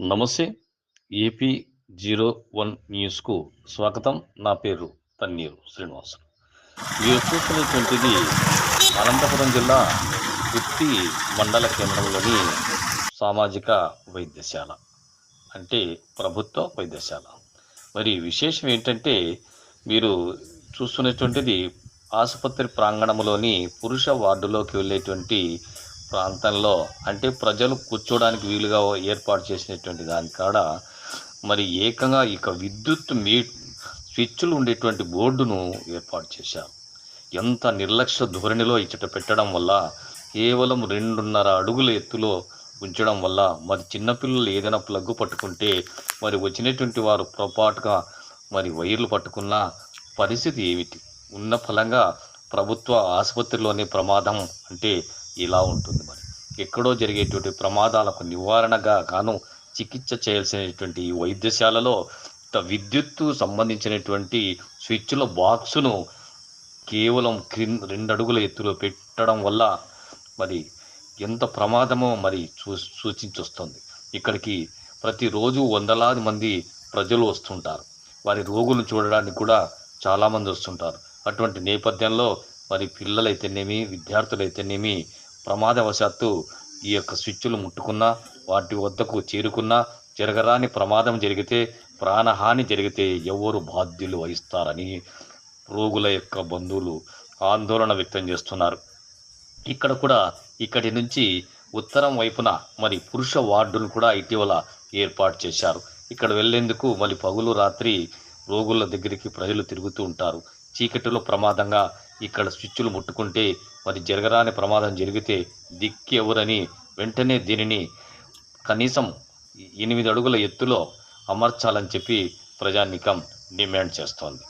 నమస్తే AP zero one న్యూస్కు స్వాగతం. నా పేరు తన్నీరు శ్రీనివాస్ మీరు చూస్తున్నటువంటిది అనంతపురం జిల్లా గుత్తి మండల కేంద్రంలోని సామాజిక వైద్యశాల అంటే ప్రభుత్వ వైద్యశాల. మరి విశేషం ఏంటంటే మీరు చూస్తున్నటువంటిది ఆసుపత్రి ప్రాంగణంలోని పురుష వార్డులోకి వెళ్ళేటువంటి ప్రాంతంలో అంటే ప్రజలు కూర్చోడానికి వీలుగా ఏర్పాటు చేసినటువంటి దాని కాడ మరి ఏకంగా ఇక విద్యుత్ మీ స్విచ్లు ఉండేటువంటి బోర్డును ఏర్పాటు చేశారు. ఎంత నిర్లక్ష్య ధోరణిలో ఇచ్చట పెట్టడం వల్ల కేవలం రెండున్నర అడుగుల ఎత్తులో ఉంచడం వల్ల మరి చిన్నపిల్లలు ఏదైనా ప్లగ్ పట్టుకుంటే మరి వచ్చినటువంటి వారు పొరపాటుగా మరి వైర్లు పట్టుకున్న పరిస్థితి ఏమిటి? ఉన్న ఫలంగా ప్రభుత్వ ఆసుపత్రిలోని ప్రమాదం అంటే ఇలా ఉంటుంది మరి. ఎక్కడో జరిగేటువంటి ప్రమాదాలకు నివారణగా గాను చికిత్స చేయాల్సినటువంటి ఈ వైద్యశాలలో విద్యుత్తు సంబంధించినటువంటి స్విచ్ల బాక్సును కేవలం క్రింద రెండు అడుగుల ఎత్తులో పెట్టడం వల్ల మరి ఎంత ప్రమాదమో మరి చూ సూచించొస్తుంది. ఇక్కడికి ప్రతిరోజు వందలాది మంది ప్రజలు వస్తుంటారు. వారి రోగులను చూడడానికి కూడా చాలామంది వస్తుంటారు. అటువంటి నేపథ్యంలో మరి పిల్లలైతేనేమి విద్యార్థులైతేనేమి ప్రమాదవశాత్తు ఈ యొక్క స్విచ్లు ముట్టుకున్నా వాటి వద్దకు చేరుకున్నా జరగరాని ప్రమాదం జరిగితే ప్రాణహాని జరిగితే ఎవరు బాధ్యులు వహిస్తారని రోగుల యొక్క బంధువులు ఆందోళన వ్యక్తం చేస్తున్నారు. ఇక్కడ కూడా ఇక్కడి నుంచి ఉత్తరం వైపున మరి పురుష వార్డును కూడా ఇటీవల ఏర్పాటు చేశారు. ఇక్కడ వెళ్ళేందుకు మళ్ళీ పగులు రాత్రి రోగుల దగ్గరికి ప్రజలు తిరుగుతూ ఉంటారు. చీకటిలో ప్రమాదంగా ఇక్కడ స్విచ్లు ముట్టుకుంటే మరి జరగరాని ప్రమాదం జరిగితే దిక్కి ఎవరని వెంటనే దీనిని కనీసం ఎనిమిది అడుగుల ఎత్తులో అమర్చాలని చెప్పి ప్రజానికం డిమాండ్ చేస్తోంది.